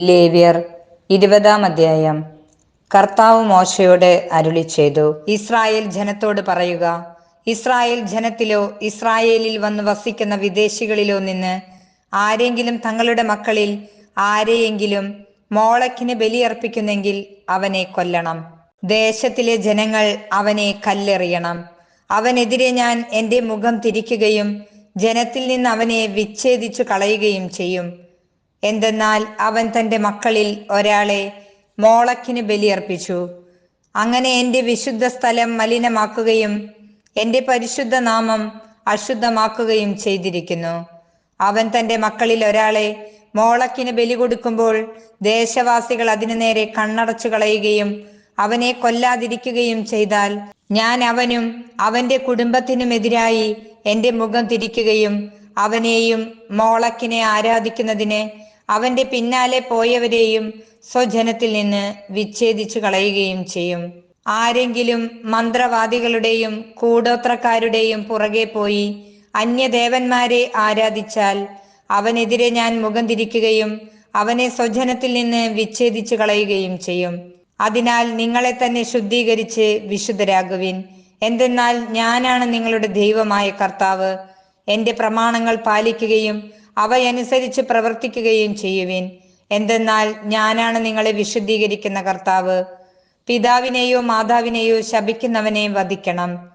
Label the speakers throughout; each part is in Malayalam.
Speaker 1: ലേവ്യർ ഇരുപതാം അധ്യായം. കർത്താവ് മോശയോട് അരുളി ചെയ്തു ഇസ്രായേൽ ജനത്തോട് പറയുക ഇസ്രായേൽ ജനത്തിലോ ഇസ്രായേലിൽ വന്ന് വസിക്കുന്ന വിദേശികളിലോ നിന്ന് ആരെങ്കിലും തങ്ങളുടെ മക്കളിൽ ആരെയെങ്കിലും മോളക്കിന് ബലിയർപ്പിക്കുന്നെങ്കിൽ അവനെ കൊല്ലണം. ദേശത്തിലെ ജനങ്ങൾ അവനെ കല്ലെറിയണം. അവനെതിരെ ഞാൻ എന്റെ മുഖം തിരിക്കുകയും ജനത്തിൽ നിന്ന് അവനെ വിച്ഛേദിച്ചു കളയുകയും ചെയ്യും. എന്തെന്നാൽ അവൻ തന്റെ മക്കളിൽ ഒരാളെ മോളക്കിന് ബലിയർപ്പിച്ചു. അങ്ങനെ എന്റെ വിശുദ്ധ സ്ഥലം മലിനമാക്കുകയും എന്റെ പരിശുദ്ധ നാമം അശുദ്ധമാക്കുകയും ചെയ്തിരിക്കുന്നു. അവൻ തന്റെ മക്കളിൽ ഒരാളെ മോളക്കിന് ബലി കൊടുക്കുമ്പോൾ ദേശവാസികൾ അതിനു നേരെ കണ്ണടച്ചു കളയുകയും അവനെ കൊല്ലാതിരിക്കുകയും ചെയ്താൽ ഞാൻ അവനും അവന്റെ കുടുംബത്തിനുമെതിരായി എന്റെ മുഖം തിരിക്കുകയും അവനെയും മോളക്കിനെ ആരാധിക്കുന്നതിന് അവന്റെ പിന്നാലെ പോയവരെയും സ്വജനത്തിൽ നിന്ന് വിച്ഛേദിച്ചു കളയുകയും ചെയ്യും. ആരെങ്കിലും മന്ത്രവാദികളുടെയും കൂടോത്രക്കാരുടെയും പുറകെ പോയി അന്യദേവന്മാരെ ആരാധിച്ചാൽ അവനെതിരെ ഞാൻ മുഖം തിരിക്കുകയും അവനെ സ്വജനത്തിൽ നിന്ന് വിച്ഛേദിച്ചു കളയുകയും ചെയ്യും. അതിനാൽ നിങ്ങളെ തന്നെ ശുദ്ധീകരിച്ച് വിശുദ്ധരാകുവിൻ. എന്തെന്നാൽ ഞാനാണ് നിങ്ങളുടെ ദൈവമായ കർത്താവ്. എന്റെ പ്രമാണങ്ങൾ പാലിക്കുകയും അവയനുസരിച്ച് പ്രവർത്തിക്കുകയും ചെയ്യുവിൻ. എന്തെന്നാൽ ഞാനാണ് നിങ്ങളെ വിശുദ്ധീകരിക്കുന്ന കർത്താവ്. പിതാവിനെയോ മാതാവിനെയോ ശപിക്കുന്നവനെ വധിക്കണം.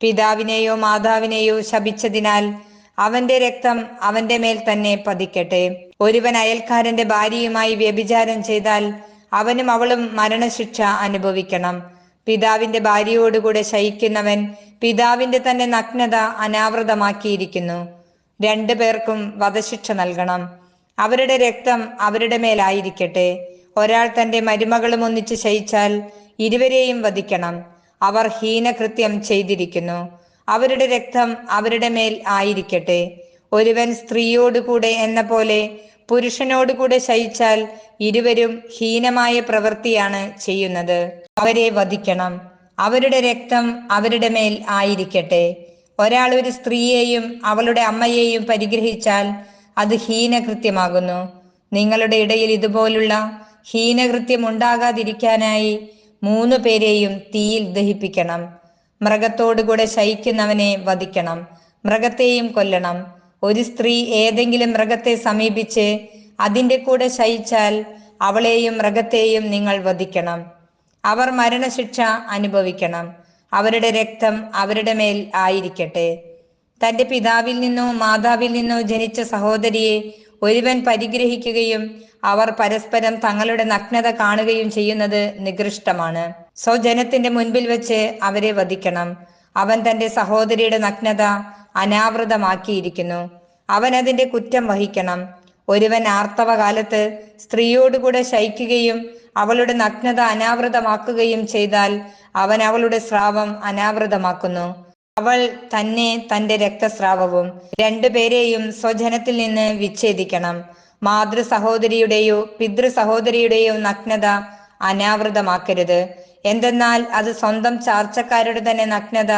Speaker 1: പിതാവിനെയോ മാതാവിനെയോ ശപിച്ചതിനാൽ അവന്റെ രക്തം അവന്റെ മേൽ തന്നെ പതിക്കട്ടെ. ഒരുവൻ അയൽക്കാരന്റെ ഭാര്യയുമായി വ്യഭിചാരം ചെയ്താൽ അവനും അവളും മരണശിക്ഷ അനുഭവിക്കണം. പിതാവിന്റെ ഭാര്യയോടുകൂടെ ശയിക്കുന്നവൻ പിതാവിന്റെ തന്നെ നഗ്നത അനാവൃതമാക്കിയിരിക്കുന്നു. രണ്ടു പേർക്കും വധശിക്ഷ നൽകണം. അവരുടെ രക്തം അവരുടെ മേലായിരിക്കട്ടെ. ഒരാൾ തന്റെ മരുമകളും ഒന്നിച്ച് ശയിച്ചാൽ ഇരുവരെയും വധിക്കണം. അവർ ഹീനകൃത്യം ചെയ്തിരിക്കുന്നു. അവരുടെ രക്തം അവരുടെ മേൽ ആയിരിക്കട്ടെ. ഒരുവൻ സ്ത്രീയോടുകൂടെ എന്ന പോലെ പുരുഷനോടുകൂടെ ശയിച്ചാൽ ഇരുവരും ഹീനമായ പ്രവൃത്തിയാണ് ചെയ്യുന്നത്. അവരെ വധിക്കണം. അവരുടെ രക്തം അവരുടെ മേൽ ആയിരിക്കട്ടെ. ഒരാൾ ഒരു സ്ത്രീയെയും അവളുടെ അമ്മയെയും പരിഗ്രഹിച്ചാൽ അത് ഹീനകൃത്യമാകുന്നു. നിങ്ങളുടെ ഇടയിൽ ഇതുപോലുള്ള ഹീനകൃത്യം ഉണ്ടാകാതിരിക്കാനായി മൂന്നു പേരെയും തീയിൽ ദഹിപ്പിക്കണം. മൃഗത്തോടുകൂടെ ശയിക്കുന്നവനെ വധിക്കണം. മൃഗത്തെയും കൊല്ലണം. ഒരു സ്ത്രീ ഏതെങ്കിലും മൃഗത്തെ സമീപിച്ച് അതിന്റെ കൂടെ ശയിച്ചാൽ അവളെയും മൃഗത്തെയും നിങ്ങൾ വധിക്കണം. അവർ മരണശിക്ഷ അനുഭവിക്കണം. അവരുടെ രക്തം അവരുടെ മേൽ ആയിരിക്കട്ടെ. തന്റെ പിതാവിൽ നിന്നോ മാതാവിൽ നിന്നോ ജനിച്ച സഹോദരിയെ ഒരുവൻ പരിഗ്രഹിക്കുകയും അവർ പരസ്പരം തങ്ങളുടെ നഗ്നത കാണുകയും ചെയ്യുന്നത് നികൃഷ്ടമാണ്. സ്വജനത്തിന്റെ മുൻപിൽ വെച്ച് അവരെ വധിക്കണം. അവൻ തന്റെ സഹോദരിയുടെ നഗ്നത അനാവൃതമാക്കിയിരിക്കുന്നു. അവൻ അതിന്റെ കുറ്റം വഹിക്കണം. ഒരുവൻ ആർത്തവ കാലത്ത് സ്ത്രീയോടുകൂടെ ശയിക്കുകയും അവളുടെ നഗ്നത അനാവൃതമാക്കുകയും ചെയ്താൽ അവൻ അവളുടെ സ്രാവം അനാവൃതമാക്കുന്നു. അവൾ തന്നെ തന്റെ രക്തസ്രാവവും രണ്ടുപേരെയും സ്വജനത്തിൽ നിന്ന് വിച്ഛേദിക്കണം. മാതൃ സഹോദരിയുടെയോ പിതൃ സഹോദരിയുടെയോ നഗ്നത അനാവൃതമാക്കരുത്. എന്തെന്നാൽ അത് സ്വന്തം ചാർച്ചക്കാരുടെ തന്നെ നഗ്നത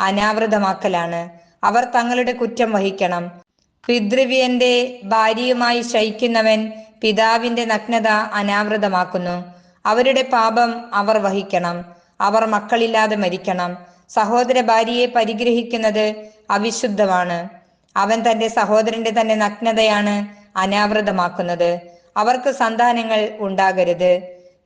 Speaker 1: അനാവൃതമാക്കലാണ്. അവർ തങ്ങളുടെ കുറ്റം വഹിക്കണം. പിതൃവ്യന്റെ ഭാര്യയുമായി ശയിക്കുന്നവൻ പിതാവിന്റെ നഗ്നത അനാവൃതമാക്കുന്നു. അവരുടെ പാപം അവർ വഹിക്കണം. അവർ മക്കളില്ലാതെ മരിക്കണം. സഹോദര ഭാര്യയെ പരിഗ്രഹിക്കുന്നത് അവിശുദ്ധമാണ്. അവൻ തന്റെ സഹോദരന്റെ തന്നെ നഗ്നതയാണ് അനാവൃതമാക്കുന്നത്. അവർക്ക് സന്താനങ്ങൾ ഉണ്ടാകരുത്.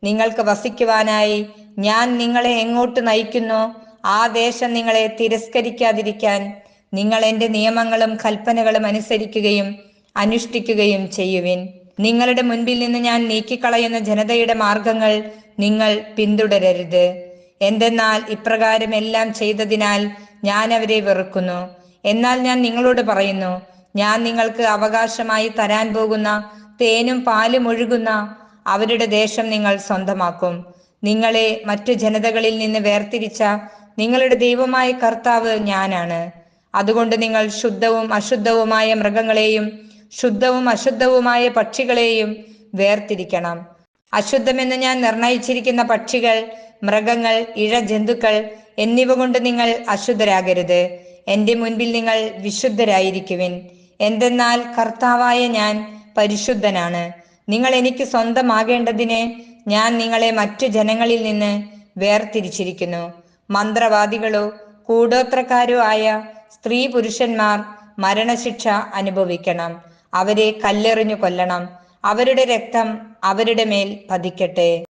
Speaker 1: നിങ്ങൾക്ക് വസിക്കുവാനായി ഞാൻ നിങ്ങളെ എങ്ങോട്ട് നയിക്കുന്നു? ആ ദേശം നിങ്ങളെ തിരസ്കരിക്കാതിരിക്കാൻ നിങ്ങൾ എന്റെ നിയമങ്ങളും കൽപ്പനകളും അനുസരിക്കുകയും അനുഷ്ഠിക്കുകയും ചെയ്യുവിൻ. നിങ്ങളുടെ മുൻപിൽ നിന്ന് ഞാൻ നീക്കിക്കളയുന്ന ജനതയുടെ മാർഗങ്ങൾ നിങ്ങൾ പിന്തുടരരുത്. എന്തെന്നാൽ ഇപ്രകാരം എല്ലാം ചെയ്തതിനാൽ ഞാൻ അവരെ വെറുക്കുന്നു. എന്നാൽ ഞാൻ നിങ്ങളോട് പറയുന്നു ഞാൻ നിങ്ങൾക്ക് അവകാശമായി തരാൻ പോകുന്ന തേനും പാലും ഒഴുകുന്ന അവരുടെ ദേശം നിങ്ങൾ സ്വന്തമാക്കും. നിങ്ങളെ മറ്റു ജനതകളിൽ നിന്ന് വേർതിരിച്ച നിങ്ങളുടെ ദൈവമായ കർത്താവ് ഞാനാണ്. അതുകൊണ്ട് നിങ്ങൾ ശുദ്ധവും അശുദ്ധവുമായ മൃഗങ്ങളെയും ശുദ്ധവും അശുദ്ധവുമായ പക്ഷികളെയും വേർതിരിക്കണം. അശുദ്ധമെന്ന് ഞാൻ നിർണയിച്ചിരിക്കുന്ന പക്ഷികൾ മൃഗങ്ങൾ ഇഴജന്തുക്കൾ എന്നിവ കൊണ്ട് നിങ്ങൾ അശുദ്ധരാകരുത്. എന്റെ മുൻപിൽ നിങ്ങൾ വിശുദ്ധരായിരിക്കുവിൻ. എന്തെന്നാൽ കർത്താവായ ഞാൻ പരിശുദ്ധനാണ്. നിങ്ങൾ എനിക്ക് സ്വന്തമാകേണ്ടതിന് ഞാൻ നിങ്ങളെ മറ്റു ജനങ്ങളിൽ നിന്ന് വേർതിരിച്ചിരിക്കുന്നു. മന്ത്രവാദികളോ കൂടോത്രക്കാരോ ആയ സ്ത്രീ പുരുഷന്മാർ മരണശിക്ഷ അനുഭവിക്കണം. അവരെ കല്ലെറിഞ്ഞു കൊല്ലണം. അവരുടെ രക്തം അവരുടെ മേൽ പതിക്കട്ടെ.